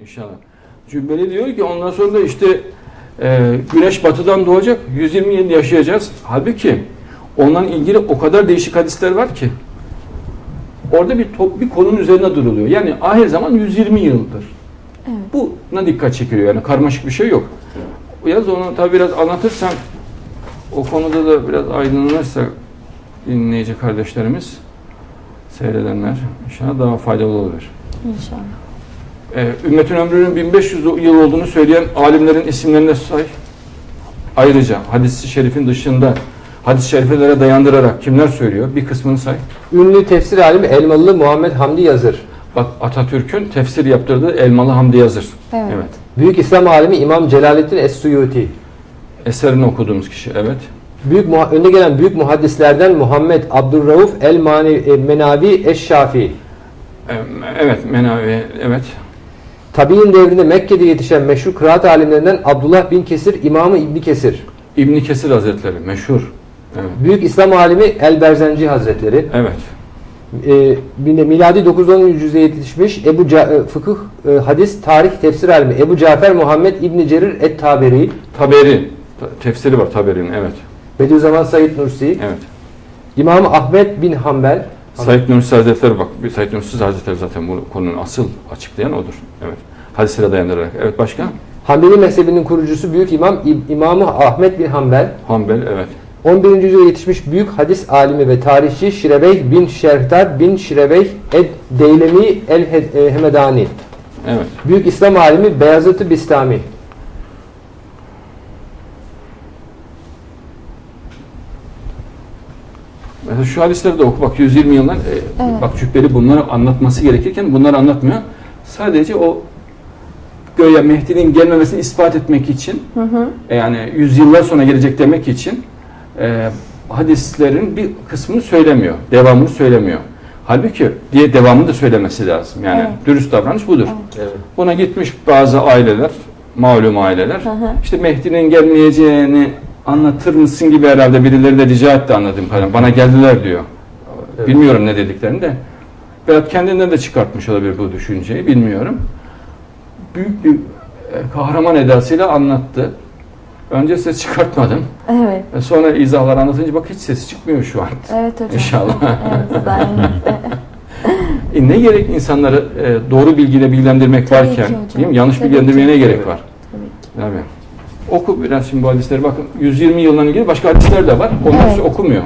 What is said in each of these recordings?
İnşallah. Cübbeli diyor ki ondan sonra da işte e, güneş batıdan doğacak. 120 yıl yaşayacağız. Halbuki ondan ilgili o kadar değişik hadisler var ki. Orada bir top, bir konunun üzerine duruluyor. Yani ahir zaman 120 yıldır. Evet. Buna dikkat çekiliyor. Yani karmaşık bir şey yok. Yalnız onu tabi biraz anlatırsan o konuda da biraz aydınlanırsa dinleyici kardeşlerimiz seyredenler inşallah daha faydalı olur. İnşallah. Ee, ümmetin ömrünün 1500 yıl olduğunu söyleyen alimlerin isimlerini de say. Ayrıca hadis-i şerifin dışında hadis-i şerifelere dayandırarak kimler söylüyor? Bir kısmını say. Ünlü tefsir alimi Elmalı Muhammed Hamdi Yazır. Bak Atatürk'ün tefsir yaptırdığı Elmalı Hamdi Yazır. Evet. Büyük İslam alimi İmam Celaleddin Es-Suyuti. Eserini okuduğumuz kişi. Evet. Büyük önde gelen büyük muhaddislerden Muhammed Abdurrauf El-Menavi Eş-Şafii. Ee, Evet. Menavi. Evet. Tabi'in devrinde Mekke'de yetişen meşhur kıraat alimlerinden Abdullah bin Kesir, İmamı İbni Kesir. İbni Kesir Hazretleri. Meşhur. Evet. Büyük İslam alimi El-Berzenci Hazretleri. Evet. Bir- miladi 910 yüzyılda yetişmiş Ebu Ca- e, fıkıh, e, hadis, tarih, tefsir alimi Ebu Cafer Muhammed İbni Cerir Et-Taberi. Taberi. Ta- Tefsiri var Taberi'nin. Evet. Bediüzzaman Said Nursi. Evet. İmam Ahmet bin Hanbel. Said Nursi Hazretleri bak. bir Said Nursi Hazretleri zaten bu konunun asıl açıklayan odur. Evet. Hadislere dayandırarak. Evet başka? Hanbeli mezhebinin kurucusu Büyük İmam İmamı Ahmet bin Hanbel. Hanbel. Evet. 11. yüzyılda yetişmiş büyük hadis alimi ve tarihçi Şirebeyh bin Şerhtar bin Şirebeyh Ed Deylemi El e, Hemedani. Evet. Büyük İslam alimi Beyazıt-ı Bistami. Mesela şu hadisleri de oku bak 120 yıldan e, Evet. bak Cübbeli bunları anlatması gerekirken bunları anlatmıyor. Sadece o göğe Mehdi'nin gelmemesini ispat etmek için Hı hı. e, yani yüzyıllar sonra gelecek demek için e, hadislerin bir kısmını söylemiyor. Devamını söylemiyor. Halbuki diye devamını da söylemesi lazım. Yani Evet. dürüst davranış budur. Evet. Buna gitmiş bazı aileler, malum aileler. Hı hı. İşte Mehdi'nin gelmeyeceğini anlatır mısın gibi herhalde birileri de rica etti anladığım kadarıyla. Bana geldiler diyor. Evet. Bilmiyorum ne dediklerini de. Veyahut kendinden de çıkartmış olabilir bu düşünceyi bilmiyorum. Büyük bir e, kahraman edasıyla anlattı. Önce ses çıkartmadım. Evet. E, Sonra izahlar anlatınca bak hiç sesi çıkmıyor şu an. Evet hocam. İnşallah. Evet. E, ne gerek insanları e, doğru bilgiyle bilgilendirmek Tabii varken, ki hocam. değil mi? Yanlış Tabii bilgilendirmeye ne ki. gerek Evet. var? Tabii ki. Tabii. Oku biraz şimdi bu hadisleri. Bakın 120 yıldan ilgili başka hadisler de var. Onlar Evet. okumuyor.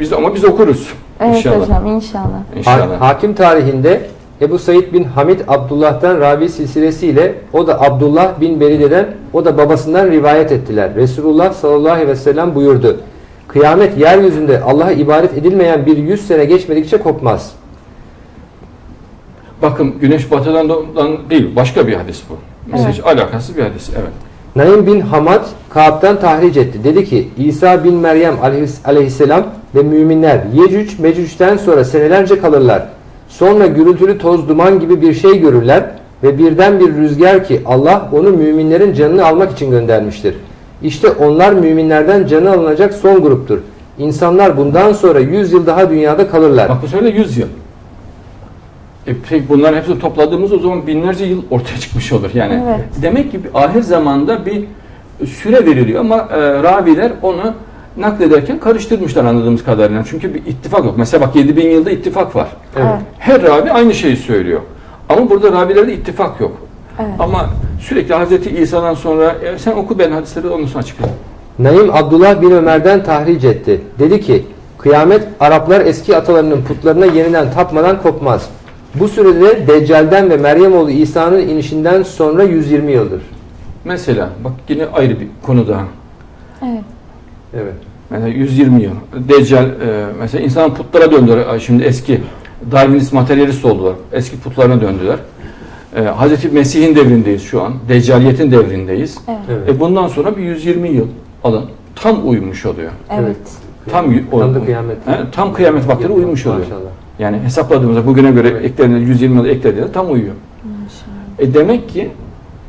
Biz ama biz okuruz. Evet İnşallah. hocam inşallah. İnşallah. Ha- Hakim tarihinde Ebu Said bin Hamid Abdullah'tan ravi silsilesiyle o da Abdullah bin Beride'den o da babasından rivayet ettiler. Resulullah sallallahu aleyhi ve sellem buyurdu. Kıyamet yeryüzünde Allah'a ibadet edilmeyen bir yüz sene geçmedikçe kopmaz. Bakın güneş batıdan değil başka bir hadis bu. Mesela Evet. hiç alakasız bir hadis. Evet. Naim bin Hamad Kaab'dan tahric etti. Dedi ki İsa bin Meryem aleyhis- aleyhisselam ve müminler Yecüc Mecüc'ten sonra senelerce kalırlar. Sonra gürültülü toz duman gibi bir şey görürler ve birden bir rüzgar ki Allah onu müminlerin canını almak için göndermiştir. İşte onlar müminlerden canı alınacak son gruptur. İnsanlar bundan sonra 100 yıl daha dünyada kalırlar. Bak bu de 100 yıl. E peki bunların hepsini topladığımız o zaman binlerce yıl ortaya çıkmış olur. Yani Evet. demek ki bir ahir zamanda bir süre veriliyor ama e, raviler onu naklederken karıştırmışlar anladığımız kadarıyla. Çünkü bir ittifak yok. Mesela bak 7000 yılda ittifak var. Evet. Her ravi aynı şeyi söylüyor. Ama burada ravilerde ittifak yok. Evet. Ama sürekli Hazreti İsa'dan sonra e, sen oku ben hadisleri ondan sonra açıklayayım. Naim Abdullah bin Ömer'den tahric etti. Dedi ki, kıyamet Araplar eski atalarının putlarına yeniden tapmadan kopmaz. Bu sürede Deccal'den ve Meryem oğlu İsa'nın inişinden sonra 120 yıldır. Mesela bak yine ayrı bir konu daha. Evet. Evet. Mesela 120 yıl. Deccal e, mesela insan putlara döndüler. Şimdi eski Darwinist materyalist oldular. Eski putlarına döndüler. E, Hazreti Mesih'in devrindeyiz şu an. Deccaliyetin devrindeyiz. Evet. Evet. E, bundan sonra bir 120 yıl alın. Tam uymuş oluyor. Evet. Tam, Tam o- kıyamet. He, tam kıyamet vaktine uymuş oluyor. Maşallah. Yani hesapladığımızda bugüne göre eklediğinde 120 yıl eklediğinde tam uyuyor. Maşallah. E demek ki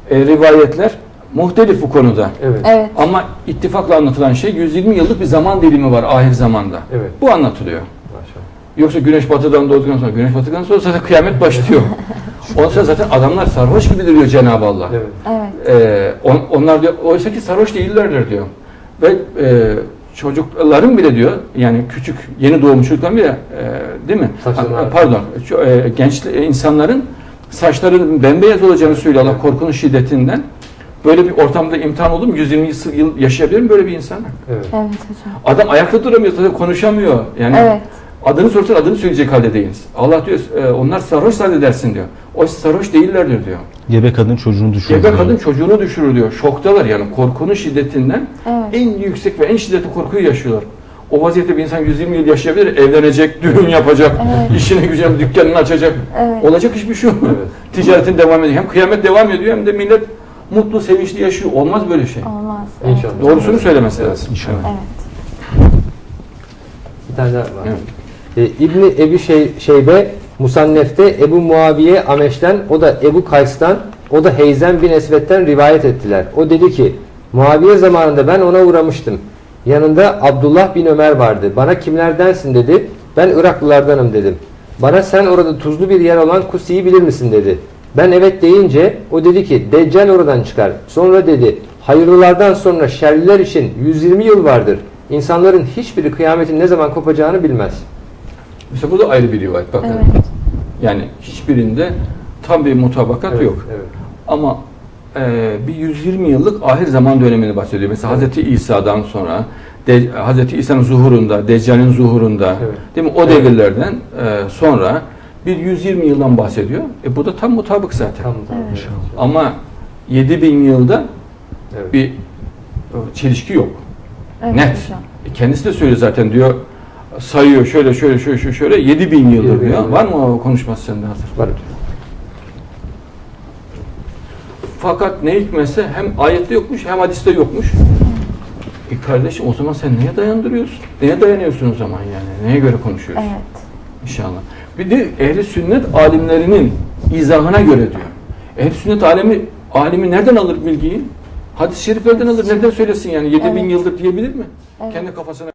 e, rivayetler muhtelif bu konuda. Evet. Evet. Ama ittifakla anlatılan şey 120 yıllık bir zaman dilimi var ahir zamanda. Evet. Bu anlatılıyor. Maşallah. Yoksa güneş batıdan doğduktan sonra, güneş batıdan sonra zaten kıyamet başlıyor. Ondan sonra zaten adamlar sarhoş gibidir diyor Cenab-ı Allah. Evet. Evet. Ee, on- onlar diyor, oysa ki sarhoş değillerdir diyor. Ve e, çocukların bile diyor, yani küçük yeni doğmuş çocukların bile, e, değil mi? Ağartıyor. Pardon, e, genç e, insanların saçlarının bembeyaz olacağını söylüyor Allah korkunun şiddetinden. Böyle bir ortamda imtihan oldu mu 120 yıl- yaşayabilir mi böyle bir insan? Evet. Evet hocam. Adam ayakta duramıyor, zaten konuşamıyor. Yani Evet. adını sorsan adını söyleyecek halde değiliz. Allah diyor, e, onlar sarhoş zannedersin diyor. O sarhoş değillerdir diyor. Gebe kadın çocuğunu düşürür. Gebe kadın çocuğunu düşürür diyor. Şoktalar yani korkunun şiddetinden Evet. en yüksek ve en şiddetli korkuyu yaşıyorlar. O vaziyette bir insan 120 yıl yaşayabilir, evlenecek, düğün yapacak, Evet. işini gücünü, dükkanını açacak. Evet. Olacak hiçbir şey yok. Evet. Ticaretin devam ediyor. Hem kıyamet devam ediyor hem de millet mutlu, sevinçli yaşıyor. Olmaz böyle şey. Olmaz. İnşallah. Evet. Doğrusunu söylemesi lazım. İnşallah. Evet. Bir tane daha var. Evet. E, İbni Ebi şey, Şeybe Musannef'te Ebu Muaviye Ameş'ten o da Ebu Kays'tan o da Heyzen bin Esved'den rivayet ettiler. O dedi ki Muaviye zamanında ben ona uğramıştım. Yanında Abdullah bin Ömer vardı. Bana kimlerdensin dedi. Ben Iraklılardanım dedim. Bana sen orada tuzlu bir yer olan Kusi'yi bilir misin dedi. Ben evet deyince o dedi ki Deccal oradan çıkar. Sonra dedi hayırlılardan sonra şerliler için 120 yıl vardır. İnsanların hiçbiri kıyametin ne zaman kopacağını bilmez. Mesela bu da ayrı bir rivayet bakın. Evet. Yani hiçbirinde tam bir mutabakat yok. Evet. Ama e, bir 120 yıllık ahir zaman dönemini bahsediyor. Mesela Hazreti İsa'dan sonra de, Hazreti İsa'nın zuhurunda, Deccal'in zuhurunda Evet. değil mi? O Evet. devirlerden e, sonra bir 120 yıldan bahsediyor. E bu da tam mutabık zaten. Tam tam. Evet. Ama 7000 yılda Evet. bir e, çelişki yok. Evet Net. hocam. E kendisi de söylüyor zaten diyor sayıyor şöyle şöyle şöyle şöyle, şöyle 7000 yıldır 7000 diyor. yıl. Var mı o konuşması sende hazır? Var. Fakat ne hikmetse hem ayette yokmuş hem hadiste yokmuş. E kardeşim o zaman sen neye dayandırıyorsun? Neye dayanıyorsun o zaman yani? Neye göre konuşuyorsun? Evet. İnşallah. Bir de ehli sünnet alimlerinin izahına göre diyor. Ehli sünnet alemi alimi nereden alır bilgiyi? Hadis-i şeriflerden alır. Nereden söylesin yani? 7000 Evet. yıldır diyebilir mi? Evet. Kendi kafasına